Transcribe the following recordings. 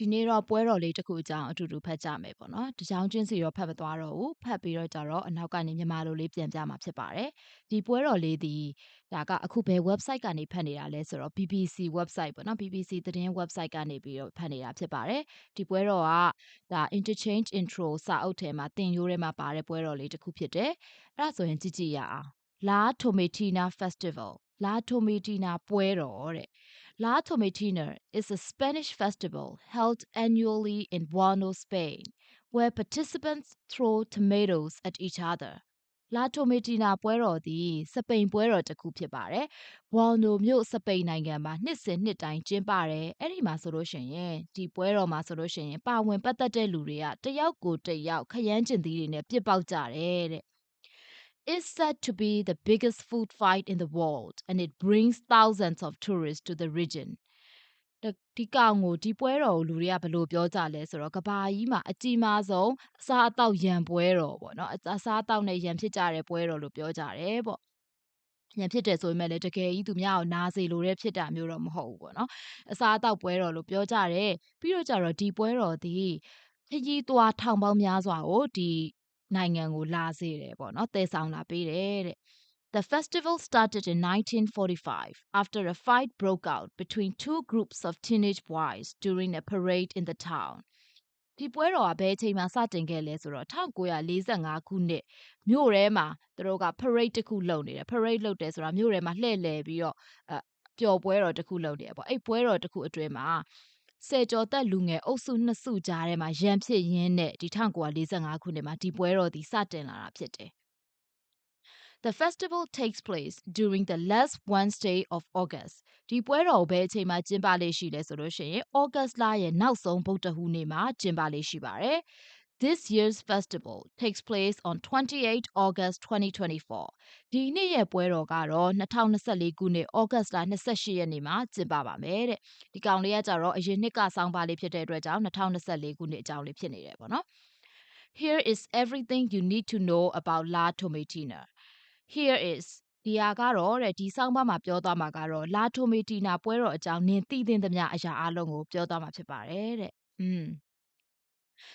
ဒီနေ့တော့ပွဲတော်လေးတစ်ခုအကြောင်းအတူတူဖတ်ကြမယ်ပေါ့နော်။တကြောင်ချင်းစီတော့ဖတ်မသွားတော့ဘူး။ဖတ်ပြီးတော့ကြတော့အနောက်ကနေမြန်မာလိုလေးပြန်ပြမှာဖြစ်ပါတယ်။ဒီပွဲတော်လေးဒီဒါကအခုဘယ် website ကနေဖတ်နေတာလဲဆိုတော့ BBC website ပေါ့နော်။ BBC သတင်း website ကနေပြီးတော့ဖတ်နေတာဖြစ်ပါတယ်။ဒီပွဲတော်ကဒါ interchange intro စာအုပ်ထဲမှာသင်ရိုးထဲမှာပါတဲ့ပွဲတော်လေးတစ်ခုဖြစ်တယ်။အဲ့ဒါဆိုရင်ကြည့်ကြည့်ရအောင်။ La Tomatina Festival La Tomatina ပွဲတော်တဲ့ La Tomatina is a Spanish festival held annually in Buenos, Spain, where participants throw tomatoes at each other. La Tomatina ပွဲတော်သည်စပိန်ပွဲတော်တစ်ခုဖြစ်ပါတယ်။ဘော်နိုမြို့စပိန်နိုင်ငံမှာနှစ်စဉ်နှစ်တိုင်းကျင်းပတယ်။အဲ့ဒီမှာဆိုလို့ရှိရင်ဒီပွဲတော်မှာဆိုလို့ရှိရင်ပါဝင်ပတ်သက်တဲ့လူတွေကတယောက်ကိုတယောက်ခရမ်းကျင်သီးတွေနဲ့ပြစ်ပေါက်ကြတယ်တဲ့။ is said to be the biggest food fight in the world and it brings thousands of tourists to the region. ဒီကောင်ကိုဒီပွဲတော်ကိုလူတွေကဘယ်လိုပြောကြလဲဆိုတော့ကဘာကြီးမှာအကြီးမားဆုံးအစားအသောက်ရံပွဲတော်ပေါ့နော်အစားအသောက်နဲ့ရံဖြစ်ကြတဲ့ပွဲတော်လို့ပြောကြတယ်ပေါ့ညံဖြစ်တယ်ဆိုပေမဲ့လည်းတကယ်ကြီးသူများကိုနားစေလိုတဲ့ဖြစ်တာမျိုးတော့မဟုတ်ဘူးပေါ့နော်အစားအသောက်ပွဲတော်လို့ပြောကြတယ်ပြီးတော့ကြတော့ဒီပွဲတော်ဒီခကြီးသွားထောင်ပေါင်းများစွာကိုဒီ နိုင်ငံကိုလာစေတယ်ပေါ့နော်တည်ဆောင်လာပေးတယ်တဲ့ The festival started in 1945 after a fight broke out between two groups of teenage boys during a parade in the town. ဒီပွဲတော်ကဘယ်အချိန်မှာစတင်ခဲ့လဲဆိုတော့1945ခုနှစ်မြို့ထဲမှာသူတို့က parade တစ်ခုလုပ်နေတယ် parade လုပ်တယ်ဆိုတာမြို့ထဲမှာလှည့်လည်ပြီးတော့အပျော်ပွဲတော်တစ်ခုလုပ်နေတယ်ပေါ့အဲ့ပွဲတော်တစ်ခုအတွင်းမှာ ဆယ်ကျော်သက်လူငယ်အုပ်စုနှစ်စုကြားထဲမှာ ရန်ဖြစ်ရင်းနဲ့ဒီ1945ခုနှစ်မှာဒီပွဲတော်ဒီစတင်လာတာဖြစ်တယ် The festival takes place during the last Wednesday of August. ဒီပွဲတော်ဘယ်အချိန်မှာကျင်းပလေးရှိလဲဆိုလို့ရှိရင် August လရဲ့နောက်ဆုံးဗုဒ္ဓဟူးနေ့မှာကျင်းပလေးရှိပါတယ်။ This year's festival takes place on 28 August 2024. ဒီနှစ်ရဲ့ပွဲတော်ကတော့2024ခုနှစ် August လ28ရက်နေ့မှာကျင်းပပါမယ်တဲ့။ဒီကောင်လေးကကြတော့အရင်နှစ်ကစောင်းပါလေးဖြစ်တဲ့အတွက်ကြောင့်2024ခုနှစ်အကြောင်းလေးဖြစ်နေတယ်ပေါ့နော်။ Here is everything you need to know about La Tomatina. here is ဒီဟာကတော့တဲ့ဒီဆောင်းပါးမှာပြောသွားမှာကတော့လာတိုမီတီနာပွဲတော်အကြောင်းနင်သိသင့်သမျှအရာအလုံးကိုပြောသွားမှာဖြစ်ပါတယ်တဲ့။อืม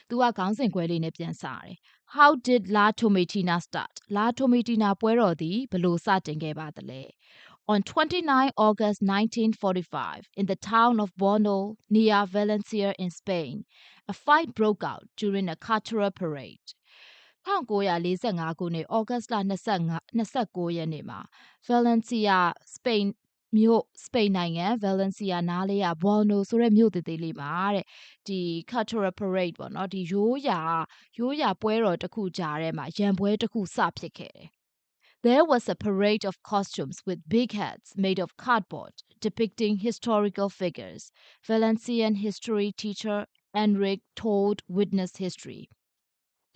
သူကခေါင်းစဉ်ခွဲလေးနဲ့ပြန်စရတယ်။ How did La Tomatina start? La Tomatina ပွဲတော်သည်ဘယ်လိုစတင်ခဲ့ပါသလဲ။ On 29 August 1945, in the town of Bono, near Valencia in Spain, a fight broke out during a cultural parade. 1945ခုနှစ်ဩဂတ်စ်လ25 29ရက်နေ့မှာ Valencia Spain မြို့စပိန်နိုင်ငံ Valencia နားလေးက Bono ဆိုတဲ့မြို့သေးသေးလေးမှာတဲ့ဒီ cultural parade ပေါ့နော်ဒီရိုးရာရိုးရာပွဲတော်တစ်ခုကြားထဲမှာရံပွဲတစ်ခုစဖြစ်ခဲ့တယ် There was a parade of costumes with big hats made of cardboard depicting historical figures. Valencian history teacher Enric told Witness History.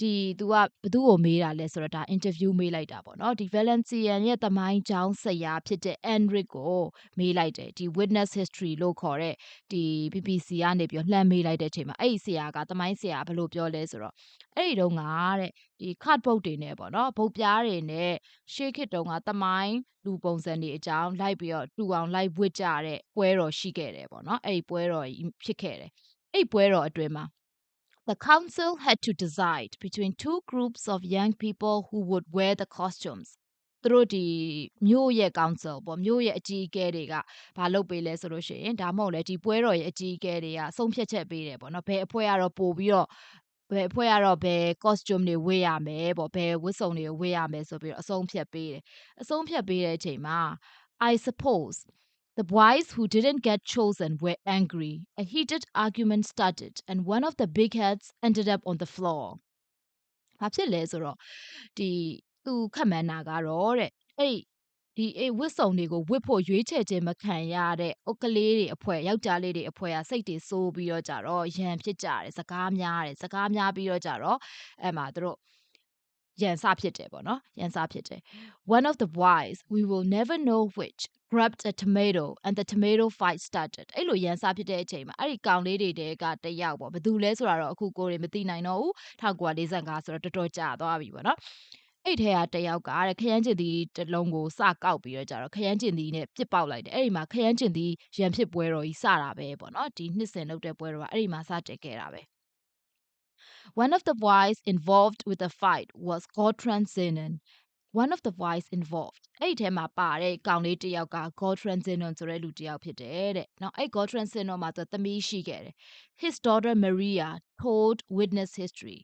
ဒီသူကဘသူ့ကိုမေးတာလဲဆိုတော့ဒါ interview မေးလိုက်တာပေါ့နော်ဒီ Valencian ရဲ့တမိုင်းကြောင်းဆရာဖြစ်တဲ့ Enric ကိုမေးလိုက်တယ်ဒီ witness history လို့ခေါ်တဲ့ဒီ BBC ကနေပြီးလှမ်းမေးလိုက်တဲ့အချိန်မှာအဲ့ဒီဆရာကတမိုင်းဆရာဘယ်လိုပြောလဲဆိုတော့အဲ့ဒီတုန်းကတဲ့ဒီ cardboard တွေနဲ့ပေါ့နော်ဗုတ်ပြားတွေနဲ့ရှေးခေတ်တုန်းကတမိုင်းလူပုံစံတွေအကြောင်းလိုက်ပြီးတော့တူအောင်လိုက်ဝစ်ကြတဲ့ပွဲတော်ရှိခဲ့တယ်ပေါ့နော်အဲ့ဒီပွဲတော်ဖြစ်ခဲ့တယ်အဲ့ပွဲတော်အတွင်းမှာ The council had to decide between two groups of young people who would wear the costumes. သူတို့ဒီမြို့ရဲ့ council ပေါ့မြို့ရဲ့အကြီးအကဲတွေကဘာလုပ်ပေးလဲဆိုလို့ရှိရင်ဒါမှမဟုတ်လေဒီပွဲတော်ရဲ့အကြီးအကဲတွေကဆုံးဖြတ်ချက်ပေးတယ်ပေါ့နော်ဘယ်အဖွဲ့ကတော့ပို့ပြီးတော့ဘယ်အဖွဲ့ကတော့ဘယ် costume တွေဝတ်ရမယ်ပေါ့ဘယ်ဝတ်စုံတွေဝတ်ရမယ်ဆိုပြီးတော့အဆုံးဖြတ်ပေးတယ်အဆုံးဖြတ်ပေးတဲ့အချိန်မှာ I suppose The boys who didn't get chosen were angry. A heated argument started, and one of the big heads ended up on the floor. ဘာဖြစ်လဲဆိုတော့ဒီသူခက်မှန်းတာကတော့တဲ့အဲ့ဒီအေးဝစ်စုံတွေကိုဝစ်ဖို့ရွေးချယ်ခြင်းမခံရတဲ့အုတ်ကလေးတွေအဖွဲယောက်ျားလေးတွေအဖွဲကစိတ်တွေစိုးပြီးတော့ကြတော့ရန်ဖြစ်ကြတယ်စကားများတယ်စကားများပြီးတော့ကြတော့အဲ့မှာသူတို့ ရန်စဖြစ်တယ်ပေါ့နော်ရန်စဖြစ်တယ် one of the boys we will never know which grabbed a tomato and the tomato fight started အဲ့လိုရန်စားဖြစ်တဲ့အချိန်မှာအဲ့ဒီကောင်လေးတွေတဲကတယောက်ပေါ့ဘယ်သူလဲဆိုတာတော့အခုကိုယ်တွေမသိနိုင်တော့ဘူး1945ဆိုတော့တော်တော်ကြာသွားပြီပေါ့နော်အဲ့ထဲကတယောက်ကတဲ့ခရမ်းကျင်သီးတစ်လုံးကိုစကောက်ပြီးတော့ကြတော့ခရမ်းကျင်သီးနဲ့ပြစ်ပေါက်လိုက်တယ်အဲ့ဒီမှာခရမ်းကျင်သီးရံဖြစ်ပွဲတော်ကြီးစတာပဲပေါ့နော်ဒီနှစ်စဉ်လုပ်တဲ့ပွဲတော်ကအဲ့ဒီမှာစတက်ခဲ့တာပဲ One of the boys involved with the fight was Gotran Zenon one of the boys involved အဲ့ဒီထဲမှာပါတဲ့ကောင်လေးတစ်ယောက်က Gotran Zenon ဆိုတဲ့လူတစ်ယောက်ဖြစ်တယ်တဲ့။နောက်အဲ့ Gotran Zenon မှာသူသမီးရှိခဲ့တယ်။ His daughter Maria told witness history.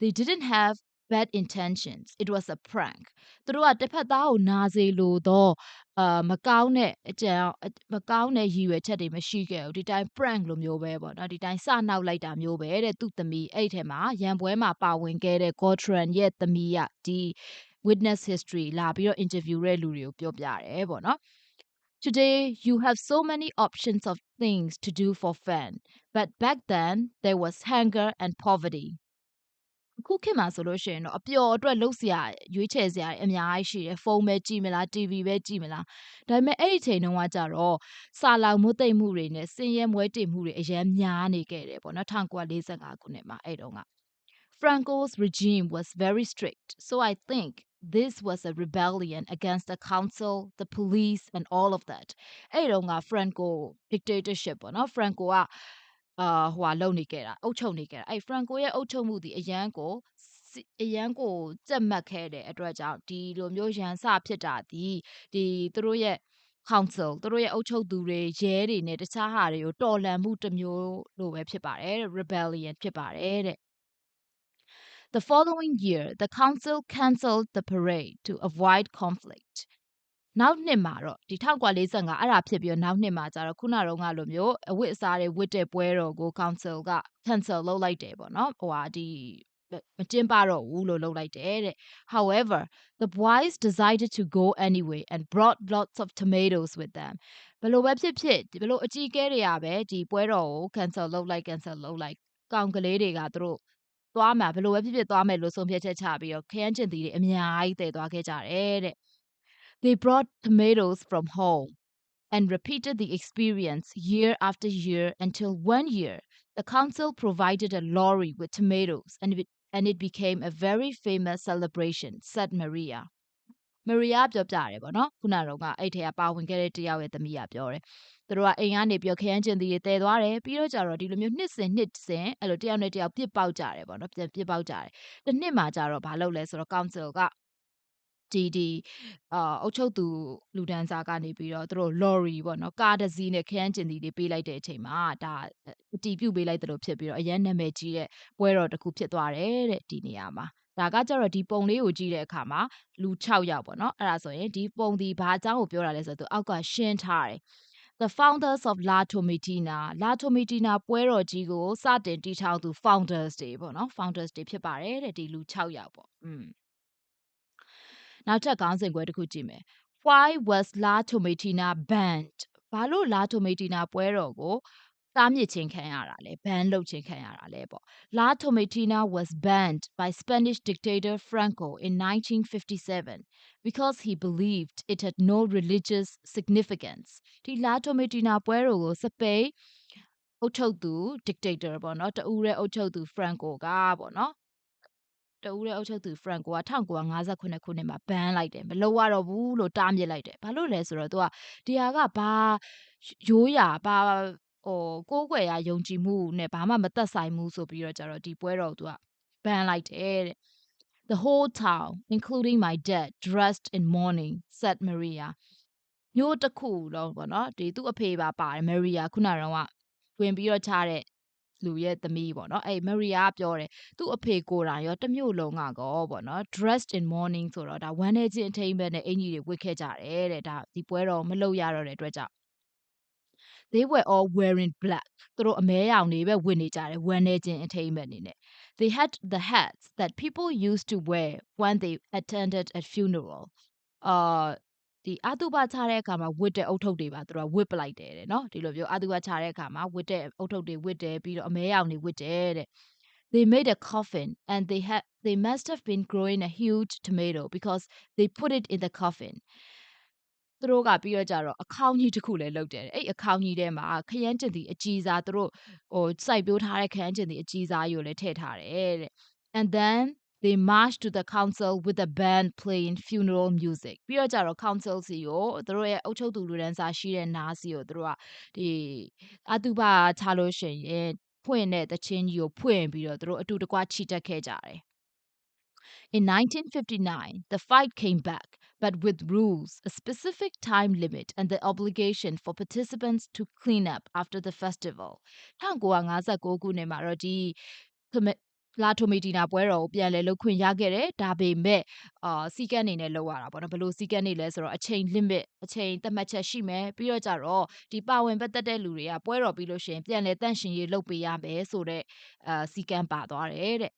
They didn't have bad intentions. It was a prank. သူတို့ကတစ်ဖက်သားကိုနာစေလို့တော့အာမကောင်းတဲ့အကြံမကောင်းတဲ့ရည်ရွယ်ချက်တွေမရှိခဲ့ဘူးဒီတိုင်း prank လိုမျိုးပဲပေါ့နော်ဒီတိုင်းစနောက်လိုက်တာမျိုးပဲတဲ့သူ့သမီးအဲ့ထဲမှာရန်ပွဲမှာပါဝင်ခဲ့တဲ့ Gotran ရဲ့သမီးကဒီ witness history လာပြီးတော့ interview တဲ့လူတွေကိုပြောပြတယ်ပေါ့နော် Today you have so many options of things to do for fun but back then there was hunger and poverty အခုခေတ်မှာဆိုလို့ရှိရင်တော့အပျော်အတွက်လှုပ်စရာရွေးချယ်စရာအများကြီးရှိတယ်ဖုန်းပဲကြည့်မလား TV Franco's regime was very strict so I think this was a rebellion against the council, the police, and all of that. အဲ့တုန်းက Franco dictatorship ပေါ့နော် Franco က အာဟိုလုံနေခဲ့တာအုပ်ချုပ်နေခဲ့တာအဲ့ Franco ရဲ့အုပ်ချုပ်မှုဒီအရန်ကိုအရန်ကိုကြက်မှတ်ခဲ့တဲ့အတွက်ကြောင့်ဒီလိုမျိုးရန်စဖြစ်တာဒီဒီသူတို့ရဲ့ council သူတို့ရဲ့အုပ်ချုပ်သူတွေရဲတွေနဲ့တခြားဟာတွေကိုတော်လှန်မှုတစ်မျိုးလိုပဲဖြစ်ပါတယ် rebellion ဖြစ်ပါတယ်တဲ့ The following year, the council cancelled the parade to avoid conflict. နောက်နှစ်မှာတော့ဒီ1945အဲ့ဒါဖြစ်ပြီးတော့နောက်နှစ်မှာကျတော့ခုနကတော့ငါလိုမျိုးအဝတ်အစားတွေဝတ်တဲ့ပွဲတော်ကို council က cancel လုပ်လိုက်တယ်ပေါ့နော်ဟိုဟာဒီမကျင်းပတော့ဘူးလို့လုပ်လိုက်တယ်တဲ့ However the boys decided to go anyway and brought lots of tomatoes with them ဘယ်လိုပဲဖြစ်ဖြစ်ဘယ်လိုအကြီးကဲတွေကပဲဒီပွဲတော်ကို cancel လုပ်လိုက် cancel လုပ်လိုက်ကောင်ကလေးတွေကသူတို့သွားမှာဘယ်လိုပဲဖြစ်ဖြစ်သွားမယ်လို့ဆုံးဖြတ်ချက်ချပြီးတော့ခရမ်းကျင်သီးတွေအများကြီးတည်သွားခဲ့ကြတယ်တဲ့ They brought tomatoes from home and repeated the experience year after year until one year the council provided a lorry with tomatoes and it, and it became a very famous celebration, said Maria. Maria ပြောပြတယ်ပေါ့နော်ခုနကတော့ကအဲ့ထဲကပါဝင်ခဲ့တဲ့တယောက်ရဲ့သမီးကပြောတယ်သူတို့ကအိမ်ကနေပြောခရမ်းကျင်သီးတွေတည်သွားတယ်ပြီးတော့ကြတော့ဒီလိုမျိုးနှစ်စဉ်နှစ်စဉ်အဲ့လိုတယောက်နဲ့တယောက်ပြစ်ပေါက်ကြတယ်ပေါ့နော်ပြစ်ပေါက်ကြတယ်တစ်နှစ်မှာကြတော့ဘာလုပ်လဲဆိုတော့ council က ဒီဒီအာအုတ်ချုပ်သူလူဒန်းစားကနေပြီးတော့သူတို့ lorry ပေါ့နော်ကားတစ်စီးနဲ့ခရမ်းကျင်သီးတွေပေးလိုက်တဲ့အချိန်မှာဒါအတီးပြုတ်ပေးလိုက်တယ်လို့ဖြစ်ပြီးတော့အရန်နာမည်ကြီးတဲ့ပွဲတော်တစ်ခုဖြစ်သွားတယ်တဲ့ဒီနေရာမှာဒါကကြတော့ဒီပုံလေးကိုကြည့်တဲ့အခါမှာလူ6ယောက်ပေါ့နော်အဲ့ဒါဆိုရင်ဒီပုံဒီဘာအကြောင်းကိုပြောတာလဲဆိုတော့သူအောက်ကရှင်းထားတယ် the founders of La Tomatina La Tomatina ပွဲတော်ကြီးကိုစတင်တည်ထောင်သူ founders တွေပေါ့နော် founders တွေဖြစ်ပါတယ်တဲ့ဒီလူ6ယောက်ပေါ့อืม နောက်ထပ်ခေါင်းစဉ်ခွဲတစ်ခုကြည့်မယ် Why was La Tomatina banned ဘာလို့ La Tomatina ပွဲတော်ကိုတားမြစ်ခြင်းခံရတာလဲ ban လုပ်ခြင်းခံရတာလဲပေါ့ La Tomatina was banned by Spanish dictator Franco in 1957 because he believed it had no religious significance ဒီ La Tomatina ပွဲတော်ကိုစပိန်အုပ်ချုပ်သူ dictator ပေါ့နော်တူရဲအုပ်ချုပ်သူ Franco ကပေါ့နော် တဦးတဲ့အုပ်ချုပ်သူ Franco က1958ခုနှစ်မှာ ban လိုက်တယ်မလုပ်ရတော့ဘူးလို့တားမြစ်လိုက်တယ်ဘာလို့လဲဆိုတော့သူကဒီဟာကဘာရိုးရာဘာဟိုကိုးကွယ်ရာယုံကြည်မှုနဲ့ဘာမှမသက်ဆိုင်ဘူးဆိုပြီးတော့ကြတော့ဒီပွဲတော်သူက ban လိုက်တယ်တဲ့ The whole town including my dad dressed in mourning said Maria မျိုးတစ်ခုလုံးပေါ့နော်ဒီသူ့အဖေပါပါတယ် Maria ခုနကတော့ဝင်ပြီးတော့ချတဲ့ လူရဲ့သမီးပေါ့နော်အဲ့မရီယာကပြောတယ်သူ့အဖေကိုယ်တိုင်ရောတမျိုးလုံးကကောပေါ့နော် dressed in morning ဆိုတော့ဒါဝမ်းနေခြင်းအထိမ်းပဲနဲ့အင်ကြီးတွေဝတ်ခဲ့ကြတယ်တဲ့ဒါဒီပွဲတော်မလုပ်ရတော့တဲ့အတွက်ကြောင့် they were all wearing black သူတို့အမဲရောင်တွေပဲဝတ်နေကြတယ်ဝမ်းနေခြင်းအထိမ်းပဲနေနဲ့ they had the hats that people used to wear when they attended a funeral uh ဒီအာတုပချတဲ့အခါမှာဝတ်တဲ့အုတ်ထုပ်တွေပါသူတို့ကဝတ်ပလိုက်တယ်တဲ့နော်ဒီလိုမျိုးအာတုပချတဲ့အခါမှာဝတ်တဲ့အုတ်ထုပ်တွေဝတ်တယ်ပြီးတော့အမဲရောင်တွေဝတ်တယ်တဲ့ they made a coffin and they had they must have been growing a huge tomato because they put it in the coffin သူတို့ကပြီးတော့ကြတော့အခေါင်းကြီးတစ်ခုလည်းလုပ်တယ်အဲ့အခေါင်းကြီးထဲမှာခရမ်းကျင်တီအကြီးစားသူတို့ဟိုစိုက်ပျိုးထားတဲ့ခရမ်းကျင်တီအကြီးစားကြီးကိုလည်းထည့်ထားတယ်တဲ့ and then they marched to the council with the band playing funeral music ပြီးတော့ကြတော့ council စီကိုသူတို့ရဲ့အုပ်ချုပ်သူလူတန်းစားရှိတဲ့နားစီကိုသူတို့ကဒီအတုပချလို့ရှိရင်ဖွင့်တဲ့တချင်းကြီးကိုဖွင့်ပြီးတော့သူတို့အတူတကွချီတက်ခဲ့ကြတယ် In 1959, the fight came back, but with rules, a specific time limit, and the obligation for participants to clean up after the festival. 1959ခုနှစ်မှာတော့ဒီ လာတိုမီတီနာပွဲတော်ကိုပြန်လဲလုပ်ခွင့်ရခဲ့တယ်ဒါပေမဲ့အာစီကန်းနေနဲ့လောက်ရတာပေါ့နော်ဘယ်လိုစီကန်းနေလဲဆိုတော့အချိန် limit အချိန်သတ်မှတ်ချက်ရှိမယ်ပြီးတော့ကြတော့ဒီပါဝင်ပတ်သက်တဲ့လူတွေကပွဲတော်ပြီးလို့ရှိရင်ပြန်လဲတန့်ရှင်ရေးလုပ်ပေးရမယ်ဆိုတော့အာစီကန်းပါသွားတယ်တဲ့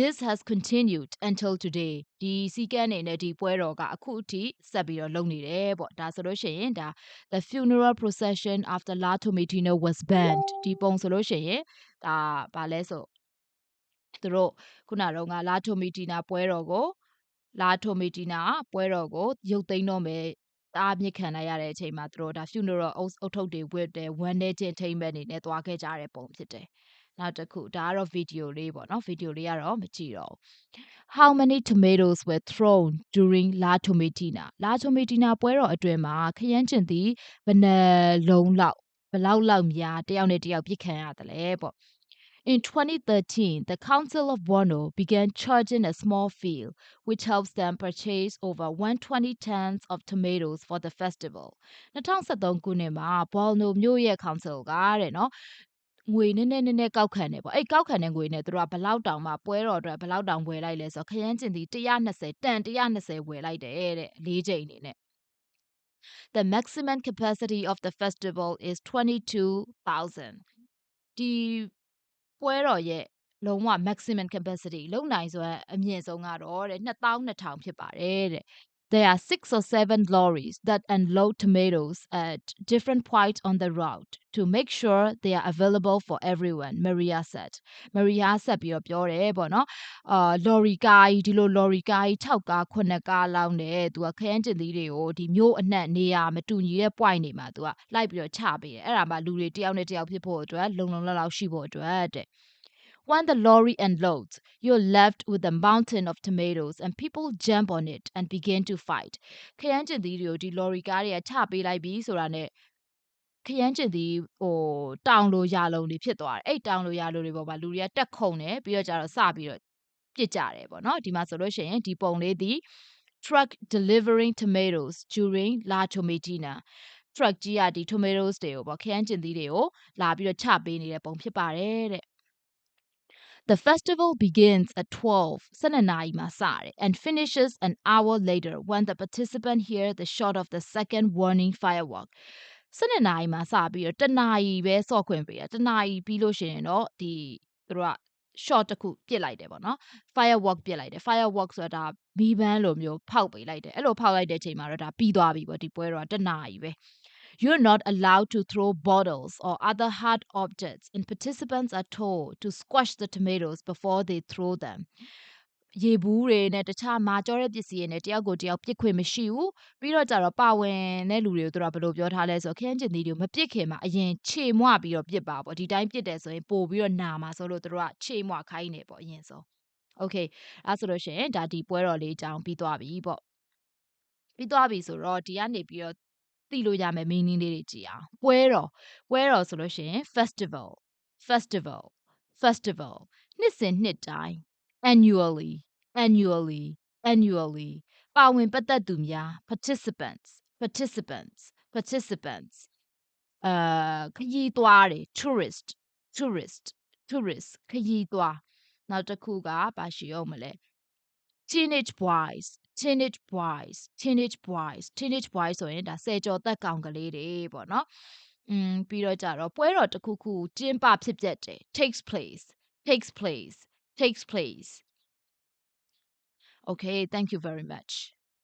This has continued until today ဒီစီကန်းနေနဲ့ဒီပွဲတော်ကအခုအထိဆက်ပြီးတော့လုပ်နေတယ်ပေါ့ဒါဆိုလို့ရှိရင်ဒါ the funeral procession after La Tomatino was banned ဒီပုံဆိုလို့ရှိရင်ဒါဗာလဲဆို သူတို့ခုနတော့ကလာထိုမီတီနာပွဲတော်ကို လာထိုမီတီနာပွဲတော်ကိုရုပ်သိမ်းတော့မယ်အားမြစ်ခံလိုက်ရတဲ့အချိန်မှာသူတို့ဒါ funeral အုပ်ထုတ်တွေဝတ်တယ်ဝမ်းနေခြင်းထိမ့်မဲ့အနေနဲ့သွားခဲ့ကြတဲ့ပုံဖြစ်တယ်နောက်တစ်ခုဒါကတော့ဗီဒီယိုလေးပေါ့နော်ဗီဒီယိုလေးကတော့မကြည့်တော့ How many tomatoes were thrown during La Tomatina La Tomatina ပွဲတော်အတွင်းမှာခရမ်းကျင်သည်ဘယ်နှလုံးလောက်ဘလောက်လောက်များတယောက်နဲ့တယောက်ပြစ်ခံရတယ်လဲပေါ့ In 2013, the Council of Bono began charging a small fee, which helps them purchase over 120 tons of tomatoes for the festival. 2013ခုနှစ်မှာ Bono မြို့ရဲ့ council ကတဲ့နော်ငွေနည်းနည်းနည်းနည်းကောက်ခံတယ်ပေါ့အဲ့ကောက်ခံတဲ့ငွေနဲ့သူတို့ကဘလောက်တောင်မှပွဲတော်အတွက်ဘလောက်တောင်ဝယ်လိုက်လဲဆိုတော့ခရမ်းကျင်ဒီ120တန်120ဝယ်လိုက်တယ်တဲ့လေးချိန်အနေနဲ့ The maximum capacity of the festival is 22,000ဒီ ပွဲတော်ရဲ့လုံးဝ maximum capacity လုံနိုင်စွမ်းအမြင့်ဆုံးကတော့တဲ့2200ဖြစ်ပါတယ်တဲ့ There are six or seven lorries that unload tomatoes at different points on the route to make sure they are available for everyone, Maria said. Maria ဆက်ပြီးတော့ပြောတယ်ပေါ့နော်။အာ lorry ကားကြီးဒီလို lorry ကားကြီး6ကား9ကားလောက်နဲ့သူကခရမ်းကျင်သီးတွေကိုဒီမျိုးအနှံ့နေရာမတူညီတဲ့ point တွေမှာသူကလိုက်ပြီးတော့ချပေးတယ်။အဲ့ဒါမှလူတွေတယောက်နဲ့တယောက်ဖြစ်ဖို့အတွက်လုံလုံလောက်လောက်ရှိဖို့အတွက်တဲ့။ When the lorry unloads, you're left with a mountain of tomatoes and people jump on it and begin to fight. ခရမ်းကျင်သီးတွေကိုဒီ lorry ကားတွေကချပေးလိုက်ပြီဆိုတာနဲ့ခရမ်းကျင်သီးဟိုတောင်လိုရာလုံတွေဖြစ်သွားတယ်။အဲ့တောင်လိုရာလုံတွေပေါ်မှာလူတွေကတက်ခုန်တယ်ပြီးတော့ကျတော့စပြီးတော့ပြစ်ကြတယ်ပေါ့နော်ဒီမှာဆိုလို့ရှိရင်ဒီပုံလေးဒီ truck delivering tomatoes during La Tomatina truck ကြီးကဒီ tomatoes တွေကိုပေါ့ခရမ်းကျင်သီးတွေကိုလာပြီးတော့ချပေးနေတဲ့ပုံဖြစ်ပါတယ်တဲ့ The festival begins at 12 Sananai and finishes an hour later when the participant hear the shot of the second warning firework. 12နာရီမှာစပြီးတော့တနာရီပဲစော့ခွင့်ပေးတာတနာရီပြီးလို့ရှိရင်တော့ဒီသူတို့က shot တစ်ခုပြစ်လိုက်တယ်ပေါ့နော် firework ပြစ်လိုက်တယ် firework ဆိုတာဒါမီးပန်းလိုမျိုးဖောက်ပေးလိုက်တယ်အဲ့လိုဖောက်လိုက်တဲ့အချိန်မှာတော့ဒါပြီးသွားပြီပေါ့ဒီပွဲတော့တနာရီပဲ you're not allowed to throw bottles or other hard objects, and participants are told to squash the tomatoes before they throw them. ရေဘူးတွေနဲ့တခြားမာကြောတဲ့ပစ္စည်းတွေနဲ့တယောက်ကိုတယောက်ပြစ်ခွင့်မရှိဘူးပြီးတော့ကြတော့ပါဝင်တဲ့လူတွေကိုသူတို့ကဘယ်လိုပြောထားလဲဆိုခင်းကျင်သီးတွေမပြစ်ခင်မှာအရင်ခြေမွပြီးတော့ပြစ်ပါပေါ့ဒီတိုင်းပြစ်တယ်ဆိုရင်ပို့ပြီးတော့နာမှာဆိုလို့သူတို့ကခြေမွခိုင်းနေပေါ့အရင်ဆုံး Okay အဲဆိုလို့ရှိရင်ဒါဒီပွဲတော်လေးအကြောင်းပြီးသွားပြီပေါ့ပြီးသွားပြီဆိုတော့ဒီကနေပြီးတော့ သိလို့ရမယ် meaning လေးတွေကြည့်အောင်ပွဲတော်ပွဲတော်ဆိုလို့ရှိရင် festival festival festival နှစ်စဉ်နှစ်တိုင်း annually annually annually ပါဝင်ပတ်သက်သူများ participants participants participants အာခရီးသွားတယ် tourist tourist tourist ခရီးသွားနောက်တစ်ခုကပါရှိအောင်မလဲ teenage boys teenage boys teenage boys teenage boys ဆိုရင်ဒါဆယ်ကျော်သက်ကောင်ကလေးတွေပေါ့နော်อืมပြီးတော့ကြတော့ပွဲတော်တစ်ခုခုကျင်းပဖြစ်ပျက်တယ် takes place takes place takes place okay thank you very much